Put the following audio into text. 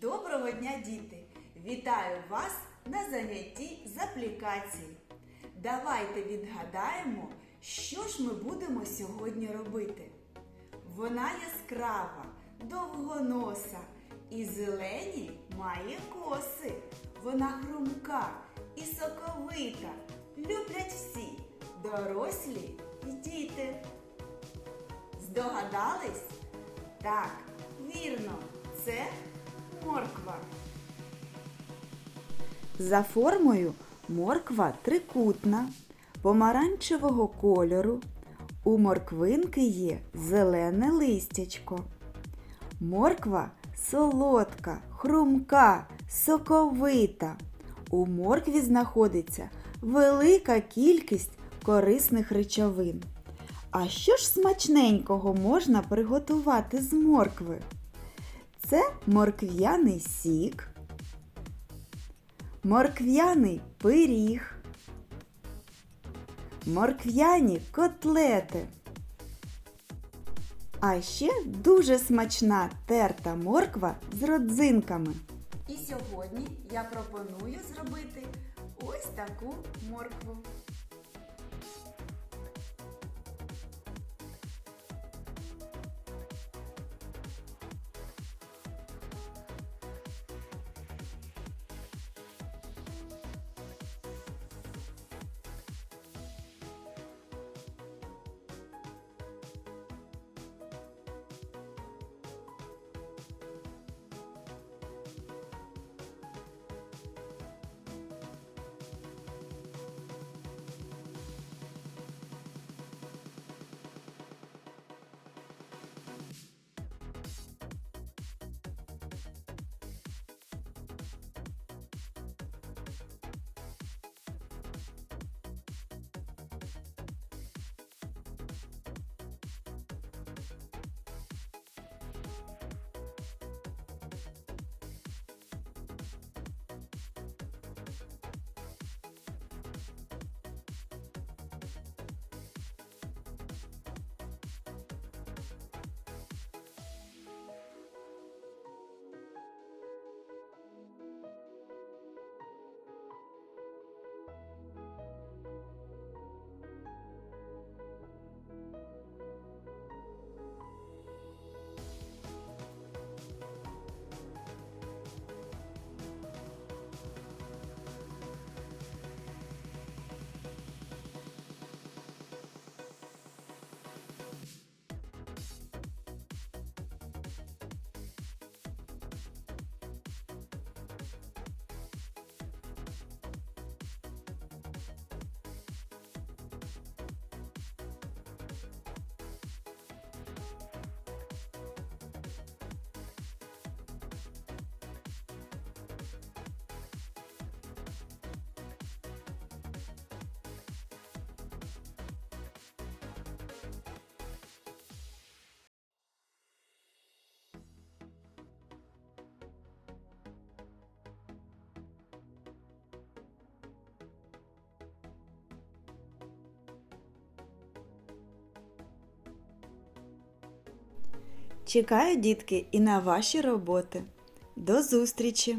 Доброго дня, діти! Вітаю вас на занятті з аплікації. Давайте відгадаємо, що ж ми будемо сьогодні робити. Вона яскрава, довгоноса і зелені має коси. Вона хрумка і соковита. Люблять всі, дорослі і діти. Здогадались? Так, вірно, це морква. За формою морква трикутна, помаранчевого кольору. У морквинки є зелене листячко. Морква солодка, хрумка, соковита. У моркві знаходиться велика кількість корисних речовин. А що ж смачненького можна приготувати з моркви? Це моркв'яний сік, моркв'яний пиріг, моркв'яні котлети. А ще дуже смачна терта морква з родзинками. І сьогодні я пропоную зробити ось таку моркву. Чекаю, дітки, і на ваші роботи. До зустрічі!